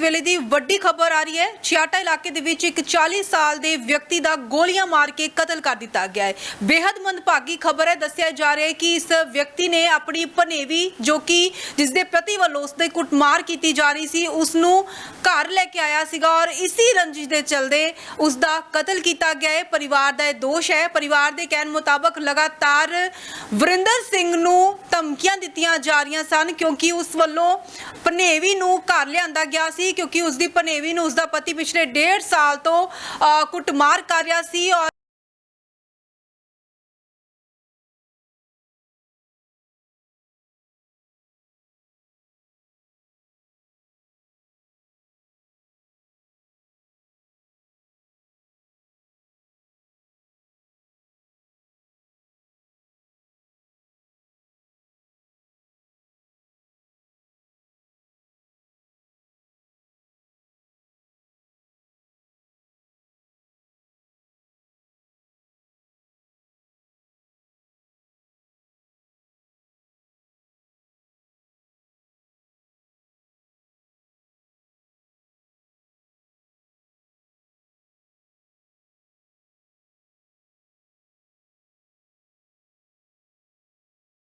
ਇਸ ਵੇਲੇ ਦੀ ਵੱਡੀ ਖਬਰ ਆ ਰਹੀ ਹੈ। ਛਿਆਟਾ ਇਲਾਕੇ ਦੇ ਵਿੱਚ ਇੱਕ 40 ਸਾਲ ਦੇ ਵਿਅਕਤੀ ਦਾ ਗੋਲੀਆਂ ਮਾਰ ਕੇ ਕਤਲ ਕਰ ਦਿੱਤਾ ਗਿਆ ਹੈ। ਬੇहद ਮੰਦਭਾਗੀ ਖਬਰ ਹੈ। ਦੱਸਿਆ ਜਾ ਰਿਹਾ ਹੈ ਕਿ ਇਸ ਵਿਅਕਤੀ ਨੇ ਆਪਣੀ ਭਨੇਵੀ ਜੋ ਕਿ ਜਿਸ ਦੇ ਪਤੀ ਵੱਲੋਂ ਉਸ ਤੇ ਕੁੱਟਮਾਰ ਕੀਤੀ ਜਾ ਰਹੀ ਸੀ ਉਸ ਨੂੰ ਘਰ ਲੈ ਕੇ ਆਇਆ ਸੀਗਾ ਔਰ ਇਸੀ ਰੰਜਿਸ਼ ਦੇ ਚਲਦੇ ਉਸ ਦਾ ਕਤਲ ਕੀਤਾ ਗਿਆ ਹੈ। ਪਰਿਵਾਰ ਦਾ ਇਹ ਦੋਸ਼ ਹੈ। ਪਰਿਵਾਰ ਦੇ ਕਹਿਣ ਮੁਤਾਬਕ ਲਗਾਤਾਰ ਵਰਿੰਦਰ ਸਿੰਘ ਨੂੰ ਧਮਕੀਆਂ ਦਿੱਤੀਆਂ ਜਾ ਰਹੀਆਂ ਸਨ ਕਿਉਂਕਿ ਉਸ ਵੱਲੋਂ ਭਨੇਵੀ ਨੂੰ ਘਰ ਲਿਆਂਦਾ ਗਿਆ ਸੀ। ਕਿਉਂਕਿ ਉਸ ਦੀ ਭਨੇਵੀ ਨੂੰ ਉਸ ਦਾ ਪਤੀ ਪਿਛਲੇ 1.5 ਸਾਲ ਤੋਂ ਅ, ਕੁੱਟਮਾਰ ਕਰ ਰਿਹਾ ਸੀ ਔਰ